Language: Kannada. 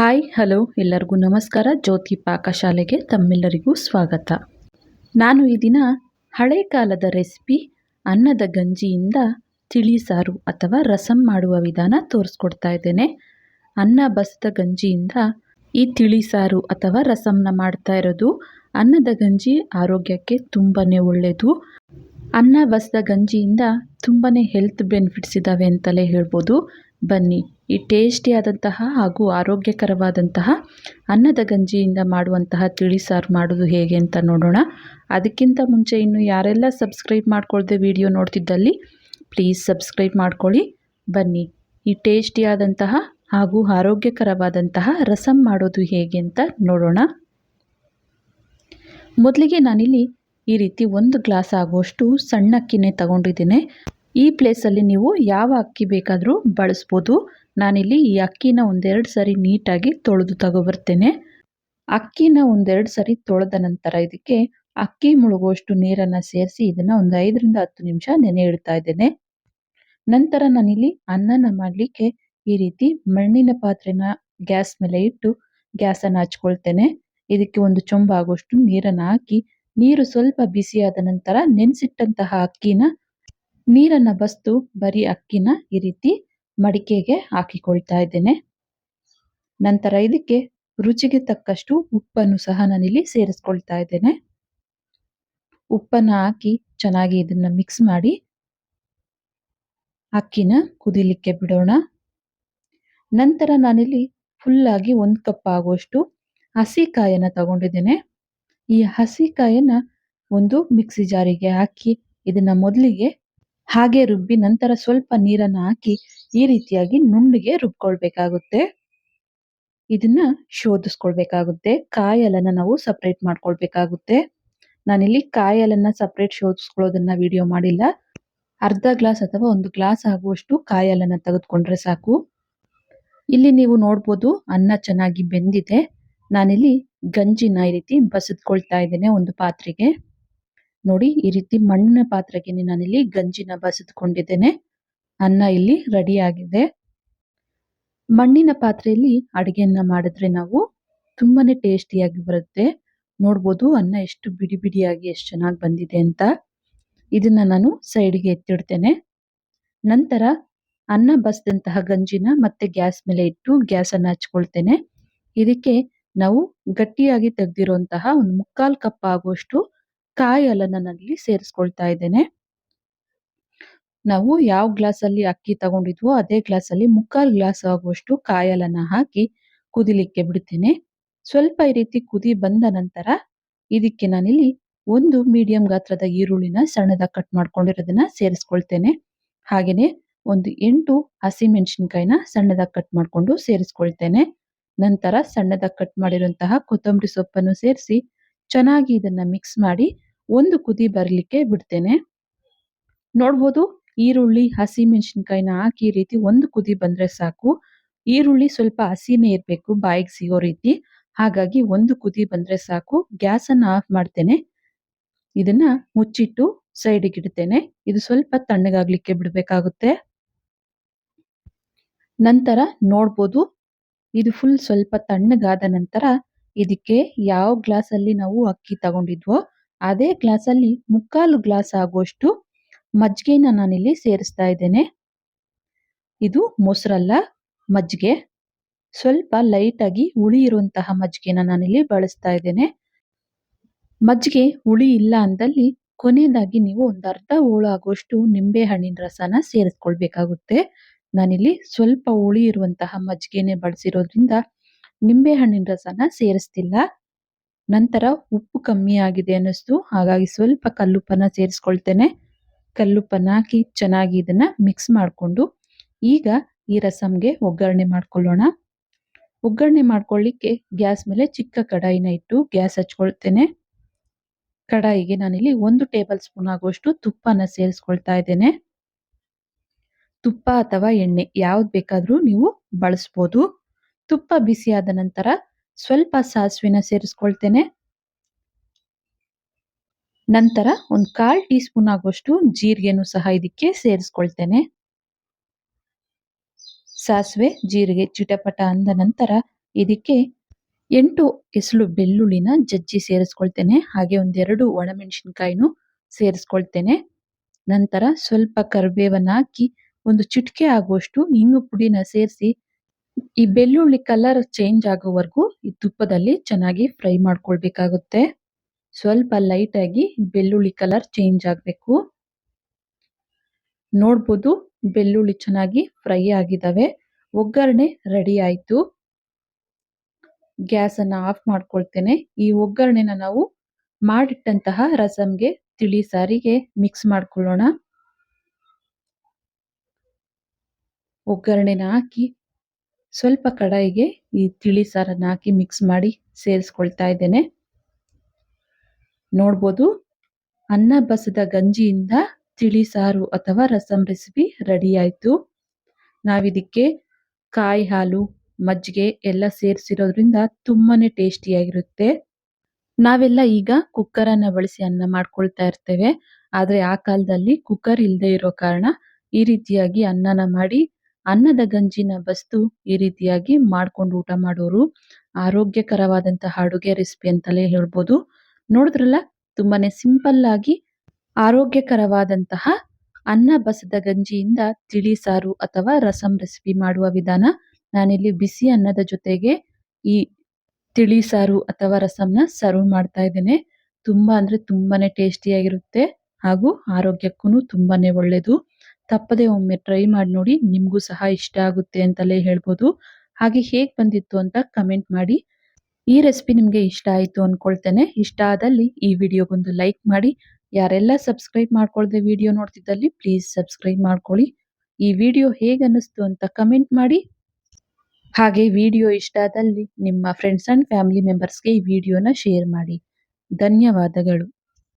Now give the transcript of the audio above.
ಹಾಯ್, ಹಲೋ, ಎಲ್ಲರಿಗೂ ನಮಸ್ಕಾರ. ಜ್ಯೋತಿ ಪಾಕಶಾಲೆಗೆ ತಮ್ಮೆಲ್ಲರಿಗೂ ಸ್ವಾಗತ. ನಾನು ಈ ದಿನ ಹಳೆ ಕಾಲದ ರೆಸಿಪಿ ಅನ್ನದ ಗಂಜಿಯಿಂದ ತಿಳಿ ಸಾರು ಅಥವಾ ರಸಂ ಮಾಡುವ ವಿಧಾನ ತೋರಿಸ್ಕೊಡ್ತಾ ಇದ್ದೇನೆ. ಅನ್ನ ಬಸದ ಗಂಜಿಯಿಂದ ಈ ತಿಳಿ ಸಾರು ಅಥವಾ ರಸಂನ ಮಾಡ್ತಾ ಇರೋದು ಅನ್ನದ ಗಂಜಿ ಆರೋಗ್ಯಕ್ಕೆ ತುಂಬಾ ಒಳ್ಳೆಯದು ಅನ್ನ ಬಸದ ಗಂಜಿಯಿಂದ ತುಂಬಾ ಹೆಲ್ತ್ ಬೆನಿಫಿಟ್ಸ್ ಇದ್ದಾವೆ ಅಂತಲೇ ಹೇಳ್ಬೋದು. ಬನ್ನಿ. ಈ ಟೇಸ್ಟಿಯಾದಂತಹ ಹಾಗೂ ಆರೋಗ್ಯಕರವಾದಂತಹ ಅನ್ನದ ಗಂಜಿಯಿಂದ ಮಾಡುವಂತಹ ತಿಳಿ ಸಾರು ಮಾಡೋದು ಹೇಗೆ ಅಂತ ನೋಡೋಣ. ಅದಕ್ಕಿಂತ ಮುಂಚೆ ಇನ್ನು ಯಾರೆಲ್ಲ ಸಬ್ಸ್ಕ್ರೈಬ್ ಮಾಡ್ಕೊಳ್ದೆ ವಿಡಿಯೋ ನೋಡ್ತಿದ್ದಲ್ಲಿ, ಪ್ಲೀಸ್ ಸಬ್ಸ್ಕ್ರೈಬ್ ಮಾಡ್ಕೊಳ್ಳಿ. ಬನ್ನಿ. ಈ ಟೇಸ್ಟಿಯಾದಂತಹ ಹಾಗೂ ಆರೋಗ್ಯಕರವಾದಂತಹ ರಸಂ ಮಾಡೋದು ಹೇಗೆ ಅಂತ ನೋಡೋಣ. ಮೊದಲಿಗೆ ನಾನಿಲ್ಲಿ ಈ ರೀತಿ ಒಂದು ಗ್ಲಾಸ್ ಆಗುವಷ್ಟು ಸಣ್ಣಕ್ಕಿನೇ ತಗೊಂಡಿದ್ದೇನೆ. ಈ ಪ್ಲೇಸಲ್ಲಿ ನೀವು ಯಾವ ಅಕ್ಕಿ ಬೇಕಾದರೂ ಬಳಸ್ಬೋದು. ನಾನಿಲ್ಲಿ ಈ ಅಕ್ಕಿನ ಒಂದೆರಡು ಸರಿ ನೀಟಾಗಿ ತೊಳೆದು ತಗೊಬರ್ತೇನೆ. ಅಕ್ಕಿನ ಒಂದೆರಡು ಸರಿ ತೊಳೆದ ನಂತರ ಇದಕ್ಕೆ ಅಕ್ಕಿ ಮುಳುಗುವಷ್ಟು ನೀರನ್ನು ಸೇರಿಸಿ ಇದನ್ನು ಒಂದು ಐದರಿಂದ ಹತ್ತು ನಿಮಿಷ ನೆನೆ ಇಡ್ತಾ ಇದ್ದೇನೆ. ನಂತರ ನಾನಿಲ್ಲಿ ಅನ್ನನ ಮಾಡಲಿಕ್ಕೆ ಈ ರೀತಿ ಮಣ್ಣಿನ ಪಾತ್ರೆನ ಗ್ಯಾಸ್ ಮೇಲೆ ಇಟ್ಟು ಗ್ಯಾಸನ್ನು ಹಚ್ಕೊಳ್ತೇನೆ. ಇದಕ್ಕೆ ಒಂದು ಚೊಂಬಾಗುವಷ್ಟು ನೀರನ್ನು ಹಾಕಿ ನೀರು ಸ್ವಲ್ಪ ಬಿಸಿಯಾದ ನಂತರ ನೆನೆಸಿಟ್ಟಂತಹ ಅಕ್ಕಿನ ನೀರನ್ನು ಬಸ್ತು ಬರೀ ಅಕ್ಕಿನ ಈ ರೀತಿ ಮಡಿಕೆಗೆ ಹಾಕಿಕೊಳ್ತಾ ಇದ್ದೇನೆ. ನಂತರ ಇದಕ್ಕೆ ರುಚಿಗೆ ತಕ್ಕಷ್ಟು ಉಪ್ಪನ್ನು ಸಹ ನಾನಿಲ್ಲಿ ಸೇರಿಸ್ಕೊಳ್ತಾ ಇದ್ದೇನೆ. ಉಪ್ಪನ್ನು ಹಾಕಿ ಚೆನ್ನಾಗಿ ಇದನ್ನ ಮಿಕ್ಸ್ ಮಾಡಿ ಅಕ್ಕಿನ ಕುದಿಲಿಕ್ಕೆ ಬಿಡೋಣ. ನಂತರ ನಾನಿಲ್ಲಿ ಆಗಿ ಒಂದು ಕಪ್ ಆಗುವಷ್ಟು ಹಸಿ ಕಾಯನ್ನ ತಗೊಂಡಿದ್ದೇನೆ. ಈ ಹಸಿ ಕಾಯನ್ನ ಒಂದು ಮಿಕ್ಸಿ ಜಾರಿಗೆ ಹಾಕಿ ಇದನ್ನ ಮೊದಲಿಗೆ ಹಾಗೆ ರುಬ್ಬಿ ನಂತರ ಸ್ವಲ್ಪ ನೀರನ್ನ ಹಾಕಿ ಈ ರೀತಿಯಾಗಿ ನುಣ್ಣಗೆ ರುಬ್ಕೊಳ್ಬೇಕಾಗುತ್ತೆ. ಇದನ್ನ ಶೋಧಿಸ್ಕೊಳ್ಬೇಕಾಗುತ್ತೆ. ಕಾಯಲನ್ನ ನಾವು ಸಪ್ರೇಟ್ ಮಾಡ್ಕೊಳ್ಬೇಕಾಗುತ್ತೆ. ನಾನಿಲ್ಲಿ ಕಾಯಲನ್ನ ಸಪ್ರೇಟ್ ಶೋಧಿಸ್ಕೊಳ್ಳೋದನ್ನ ವಿಡಿಯೋ ಮಾಡಿಲ್ಲ. ಅರ್ಧ ಗ್ಲಾಸ್ ಅಥವಾ ಒಂದು ಗ್ಲಾಸ್ ಆಗುವಷ್ಟು ಕಾಯಲನ್ನ ತೆಗೆದುಕೊಂಡ್ರೆ ಸಾಕು. ಇಲ್ಲಿ ನೀವು ನೋಡ್ಬೋದು ಅನ್ನ ಚೆನ್ನಾಗಿ ಬೆಂದಿದೆ. ನಾನಿಲ್ಲಿ ಗಂಜಿನ ಈ ರೀತಿ ಬಸಿದ್ಕೊಳ್ತಾ ಇದ್ದೇನೆ ಒಂದು ಪಾತ್ರೆಗೆ. ನೋಡಿ ಈ ರೀತಿ ಮಣ್ಣಿನ ಪಾತ್ರೆಗೆ ನಾನಿಲ್ಲಿ ಗಂಜಿನ ಬಸಿದುಕೊಂಡಿದ್ದೇನೆ. ಅನ್ನ ಇಲ್ಲಿ ರೆಡಿ ಆಗಿದೆ. ಮಣ್ಣಿನ ಪಾತ್ರೆಯಲ್ಲಿ ಅಡಿಗೆಯನ್ನ ಮಾಡಿದ್ರೆ ನಾವು ತುಂಬಾನೇ ಟೇಸ್ಟಿಯಾಗಿ ಬರುತ್ತೆ. ನೋಡ್ಬೋದು ಅನ್ನ ಎಷ್ಟು ಬಿಡಿ ಬಿಡಿಯಾಗಿ ಎಷ್ಟು ಚೆನ್ನಾಗಿ ಬಂದಿದೆ ಅಂತ. ಇದನ್ನ ನಾನು ಸೈಡ್ಗೆ ಎತ್ತಿಡ್ತೇನೆ. ನಂತರ ಅನ್ನ ಬಸ್ದಂತಹ ಗಂಜಿನ ಮತ್ತೆ ಗ್ಯಾಸ್ ಮೇಲೆ ಇಟ್ಟು ಗ್ಯಾಸ್ ಅನ್ನ ಹಚ್ಕೊಳ್ತೇನೆ. ಇದಕ್ಕೆ ನಾವು ಗಟ್ಟಿಯಾಗಿ ತೆಗೆದಿರುವಂತಹ ಒಂದು ಮುಕ್ಕಾಲ್ ಕಪ್ ಆಗುವಷ್ಟು ಕಾಯಿ ಹಾಲನ್ನ ನಾನಿಲ್ಲಿ ಸೇರಿಸ್ಕೊಳ್ತಾ ಇದ್ದೇನೆ. ನಾವು ಯಾವ ಗ್ಲಾಸ್ ಅಲ್ಲಿ ಅಕ್ಕಿ ತಗೊಂಡಿದ್ವೋ ಅದೇ ಗ್ಲಾಸ್ ಅಲ್ಲಿ ಮುಕ್ಕಾಲ್ ಗ್ಲಾಸ್ ಆಗುವಷ್ಟು ಕಾಯಿ ಹಾಲನ್ನ ಹಾಕಿ ಕುದಿಲಿಕ್ಕೆ ಬಿಡ್ತೇನೆ. ಸ್ವಲ್ಪ ಈ ರೀತಿ ಕುದಿ ಬಂದ ನಂತರ ಇದಕ್ಕೆ ನಾನಿಲ್ಲಿ ಒಂದು ಮೀಡಿಯಂ ಗಾತ್ರದ ಈರುಳ್ಳಿನ ಸಣ್ಣದ ಕಟ್ ಮಾಡ್ಕೊಂಡಿರೋದನ್ನ ಸೇರಿಸ್ಕೊಳ್ತೇನೆ. ಹಾಗೇನೆ ಒಂದು ಎಂಟು ಹಸಿಮೆಣಸಿನ್ಕಾಯಿನ ಸಣ್ಣದಾಗಿ ಕಟ್ ಮಾಡ್ಕೊಂಡು ಸೇರಿಸ್ಕೊಳ್ತೇನೆ. ನಂತರ ಸಣ್ಣದ ಕಟ್ ಮಾಡಿರುವಂತಹ ಕೊತ್ತಂಬರಿ ಸೊಪ್ಪನ್ನು ಸೇರಿಸಿ ಚೆನ್ನಾಗಿ ಇದನ್ನ ಮಿಕ್ಸ್ ಮಾಡಿ ಒಂದು ಕುದಿ ಬರಲಿಕ್ಕೆ ಬಿಡ್ತೇನೆ. ನೋಡ್ಬೋದು, ಈರುಳ್ಳಿ, ಹಸಿ ಮೆಣಸಿನಕಾಯಿನ ಹಾಕಿ ಈ ರೀತಿ ಒಂದು ಕುದಿ ಬಂದ್ರೆ ಸಾಕು. ಈರುಳ್ಳಿ ಸ್ವಲ್ಪ ಹಸಿನೇ ಇರಬೇಕು ಬಾಯಿಗೆ ಸಿಗೋ ರೀತಿ. ಹಾಗಾಗಿ ಒಂದು ಕುದಿ ಬಂದ್ರೆ ಸಾಕು. ಗ್ಯಾಸ್ ಅನ್ನ ಆಫ್ ಮಾಡ್ತೇನೆ. ಇದನ್ನ ಮುಚ್ಚಿಟ್ಟು ಸೈಡಿಗೆ ಇಡ್ತೇನೆ. ಇದು ಸ್ವಲ್ಪ ತಣ್ಣಗಾಗ್ಲಿಕ್ಕೆ ಬಿಡಬೇಕಾಗುತ್ತೆ. ನಂತರ ನೋಡ್ಬೋದು, ಇದು ಫುಲ್ ಸ್ವಲ್ಪ ತಣ್ಣಗಾದ ನಂತರ ಇದಕ್ಕೆ ಯಾವ ಗ್ಲಾಸ್ ಅಲ್ಲಿ ನಾವು ಅಕ್ಕಿ ತಗೊಂಡಿದ್ವೋ ಅದೇ ಗ್ಲಾಸ್ ಅಲ್ಲಿ ಮುಕ್ಕಾಲು ಗ್ಲಾಸ್ ಆಗುವಷ್ಟು ಮಜ್ಜಿಗೆನ ನಾನಿಲ್ಲಿ ಸೇರಿಸ್ತಾ ಇದ್ದೇನೆ. ಇದು ಮೊಸರಲ್ಲ ಮಜ್ಜಿಗೆ ಸ್ವಲ್ಪ ಲೈಟ್ ಆಗಿ ಹುಳಿ ಇರುವಂತಹ ಮಜ್ಜಿಗೆನ ನಾನಿಲ್ಲಿ ಬಳಸ್ತಾ ಇದ್ದೇನೆ. ಮಜ್ಜಿಗೆ ಹುಳಿ ಇಲ್ಲ ಅಂದಲ್ಲಿ ಕೊನೆಯದಾಗಿ ನೀವು ಒಂದು ಅರ್ಧ ಹೋಳು ಆಗುವಷ್ಟು ನಿಂಬೆ ಹಣ್ಣಿನ ರಸನ ಸೇರಿಸ್ಕೊಳ್ಬೇಕಾಗುತ್ತೆ. ನಾನಿಲ್ಲಿ ಸ್ವಲ್ಪ ಹುಳಿ ಇರುವಂತಹ ಮಜ್ಜಿಗೆನೆ ಬಳಸಿರೋದ್ರಿಂದ ನಿಂಬೆ ಹಣ್ಣಿನ ರಸನ ಸೇರಿಸ್ತಿಲ್ಲ. ನಂತರ ಉಪ್ಪು ಕಮ್ಮಿ ಆಗಿದೆ ಅನ್ನಿಸ್ತು. ಹಾಗಾಗಿ ಸ್ವಲ್ಪ ಕಲ್ಲುಪ್ಪನ ಸೇರಿಸ್ಕೊಳ್ತೇನೆ. ಕಲ್ಲುಪ್ಪನ್ನ ಹಾಕಿ ಚೆನ್ನಾಗಿ ಇದನ್ನ ಮಿಕ್ಸ್ ಮಾಡಿಕೊಂಡು ಈಗ ಈ ರಸಮ್ಗೆ ಒಗ್ಗರಣೆ ಮಾಡ್ಕೊಳ್ಳೋಣ. ಒಗ್ಗರಣೆ ಮಾಡ್ಕೊಳ್ಳಿಕ್ಕೆ ಗ್ಯಾಸ್ ಮೇಲೆ ಚಿಕ್ಕ ಕಡಾಯಿನ ಇಟ್ಟು ಗ್ಯಾಸ್ ಹಚ್ಕೊಳ್ತೇನೆ. ಕಡಾಯಿಗೆ ನಾನಿಲ್ಲಿ ಒಂದು ಟೇಬಲ್ ಸ್ಪೂನ್ ಆಗುವಷ್ಟು ತುಪ್ಪನ ಸೇರಿಸ್ಕೊಳ್ತಾ ಇದ್ದೇನೆ. ತುಪ್ಪ ಅಥವಾ ಎಣ್ಣೆ ಯಾವ್ದು ಬೇಕಾದರೂ ನೀವು ಬಳಸ್ಬೋದು. ತುಪ್ಪ ಬಿಸಿಯಾದ ನಂತರ ಸ್ವಲ್ಪ ಸಾಸಿವೆನ ಸೇರಿಸ್ಕೊಳ್ತೇನೆ. ನಂತರ ಒಂದು ಕಾಲ್ ಟೀ ಸ್ಪೂನ್ ಆಗುವಷ್ಟು ಜೀರಿಗೆನೂ ಸಹ ಇದಕ್ಕೆ ಸೇರಿಸ್ಕೊಳ್ತೇನೆ. ಸಾಸಿವೆ, ಜೀರಿಗೆ, ಚಿಟಪಟ ಅಂದ ನಂತರ ಇದಕ್ಕೆ ಎಂಟು ಎಸಳು ಬೆಳ್ಳುಳ್ಳಿನ ಜಜ್ಜಿ ಸೇರಿಸ್ಕೊಳ್ತೇನೆ. ಹಾಗೆ ಒಂದೆರಡು ಒಣಮೆಣಸಿನ್ಕಾಯಿನೂ ಸೇರಿಸ್ಕೊಳ್ತೇನೆ. ನಂತರ ಸ್ವಲ್ಪ ಕರಿಬೇವನ್ನ ಹಾಕಿ ಒಂದು ಚಿಟಿಕೆ ಆಗುವಷ್ಟು ಇಂಗು ಪುಡಿನ ಸೇರಿಸಿ ಈ ಬೆಳ್ಳುಳ್ಳಿ ಕಲರ್ ಚೇಂಜ್ ಆಗೋವರೆಗೂ ಈ ತುಪ್ಪದಲ್ಲಿ ಚೆನ್ನಾಗಿ ಫ್ರೈ ಮಾಡ್ಕೊಳ್ಬೇಕಾಗುತ್ತೆ. ಸ್ವಲ್ಪ ಲೈಟ್ ಆಗಿ ಬೆಳ್ಳುಳ್ಳಿ ಕಲರ್ ಚೇಂಜ್ ಆಗಬೇಕು. ನೋಡ್ಬೋದು ಬೆಳ್ಳುಳ್ಳಿ ಚೆನ್ನಾಗಿ ಫ್ರೈ ಆಗಿದ್ದಾವೆ ಒಗ್ಗರಣೆ ರೆಡಿ ಆಯ್ತು. ಗ್ಯಾಸ್ ಅನ್ನ ಆಫ್ ಮಾಡ್ಕೊಳ್ತೇನೆ. ಈ ಒಗ್ಗರಣೆನ ನಾವು ಮಾಡಿಟ್ಟಂತಹ ರಸಂಗೆ ತಿಳಿ ಸಾರಿಗೆ ಮಿಕ್ಸ್ ಮಾಡ್ಕೊಳ್ಳೋಣ. ಒಗ್ಗರಣೆನ ಹಾಕಿ ಸ್ವಲ್ಪ ಕಡಾಯಿಗೆ ಈ ತಿಳಿ ಸಾರನ್ನ ಹಾಕಿ ಮಿಕ್ಸ್ ಮಾಡಿ ಸೇರಿಸ್ಕೊಳ್ತಾ ಇದ್ದೇನೆ. ನೋಡ್ಬೋದು, ಅನ್ನ ಬಸದ ಗಂಜಿಯಿಂದ ತಿಳಿ ಸಾರು ಅಥವಾ ರಸಂ ರೆಸಿಪಿ ರೆಡಿ ಆಯ್ತು. ನಾವಿದಕ್ಕೆ ಕಾಯಿ ಹಾಲು, ಮಜ್ಜಿಗೆ ಎಲ್ಲ ಸೇರಿಸಿರೋದ್ರಿಂದ ತುಂಬಾನೇ ಟೇಸ್ಟಿಯಾಗಿರುತ್ತೆ ನಾವೆಲ್ಲ ಈಗ ಕುಕ್ಕರ್ ಅನ್ನ ಬಳಸಿ ಅನ್ನ ಮಾಡ್ಕೊಳ್ತಾ ಇರ್ತೇವೆ. ಆದರೆ ಆ ಕಾಲದಲ್ಲಿ ಕುಕ್ಕರ್ ಇಲ್ಲದೆ ಇರೋ ಕಾರಣ ಈ ರೀತಿಯಾಗಿ ಅನ್ನನ ಮಾಡಿ ಅನ್ನದ ಗಂಜಿನ ಬಸ್ತು ಈ ರೀತಿಯಾಗಿ ಮಾಡ್ಕೊಂಡು ಊಟ ಮಾಡೋರು. ಆರೋಗ್ಯಕರವಾದಂತಹ ಅಡುಗೆ ರೆಸಿಪಿ ಅಂತಲೇ ಹೇಳ್ಬೋದು. ನೋಡಿದ್ರಲ್ಲ, ತುಂಬಾನೇ ಸಿಂಪಲ್ ಆಗಿ ಆರೋಗ್ಯಕರವಾದಂತಹ ಅನ್ನ ಬಸದ ಗಂಜಿಯಿಂದ ತಿಳಿ ಸಾರು ಅಥವಾ ರಸಂ ರೆಸಿಪಿ ಮಾಡುವ ವಿಧಾನ ನಾನಿಲ್ಲಿ ಬಿಸಿ ಅನ್ನದ ಜೊತೆಗೆ ಈ ತಿಳಿ ಸಾರು ಅಥವಾ ರಸಂನ ಸರ್ವ್ ಮಾಡ್ತಾ ಇದ್ದೇನೆ. ತುಂಬಾ ಅಂದ್ರೆ ತುಂಬಾನೇ ಟೇಸ್ಟಿಯಾಗಿರುತ್ತೆ ಹಾಗೂ ಆರೋಗ್ಯಕ್ಕೂ ತುಂಬಾನೇ ಒಳ್ಳೆಯದು ತಪ್ಪದೆ ಒಮ್ಮೆ ಟ್ರೈ ಮಾಡಿ ನೋಡಿ ನಿಮಗೂ ಸಹ ಇಷ್ಟ ಆಗುತ್ತೆ ಅಂತಲೇ ಹೇಳ್ಬೋದು. ಹಾಗೆ ಹೇಗೆ ಬಂದಿತ್ತು ಅಂತ ಕಮೆಂಟ್ ಮಾಡಿ. ಈ ರೆಸಿಪಿ ನಿಮಗೆ ಇಷ್ಟ ಆಯಿತು ಅಂದ್ಕೊಳ್ತೇನೆ ಇಷ್ಟ ಆದಲ್ಲಿ ಈ ವಿಡಿಯೋಗೊಂದು ಲೈಕ್ ಮಾಡಿ. ಯಾರೆಲ್ಲ ಸಬ್ಸ್ಕ್ರೈಬ್ ಮಾಡ್ಕೊಳ್ಳದೆ ವಿಡಿಯೋ ನೋಡ್ತಿದ್ದಲ್ಲಿ ಪ್ಲೀಸ್ ಸಬ್ಸ್ಕ್ರೈಬ್ ಮಾಡ್ಕೊಳ್ಳಿ. ಈ ವಿಡಿಯೋ ಹೇಗೆ ಅನ್ನಿಸ್ತು ಅಂತ ಕಮೆಂಟ್ ಮಾಡಿ. ಹಾಗೆ ವಿಡಿಯೋ ಇಷ್ಟ ಆದಲ್ಲಿ ನಿಮ್ಮ ಫ್ರೆಂಡ್ಸ್ ಆ್ಯಂಡ್ ಫ್ಯಾಮಿಲಿ ಮೆಂಬರ್ಸ್ಗೆ ಈ ವಿಡಿಯೋನ ಶೇರ್ ಮಾಡಿ. ಧನ್ಯವಾದಗಳು.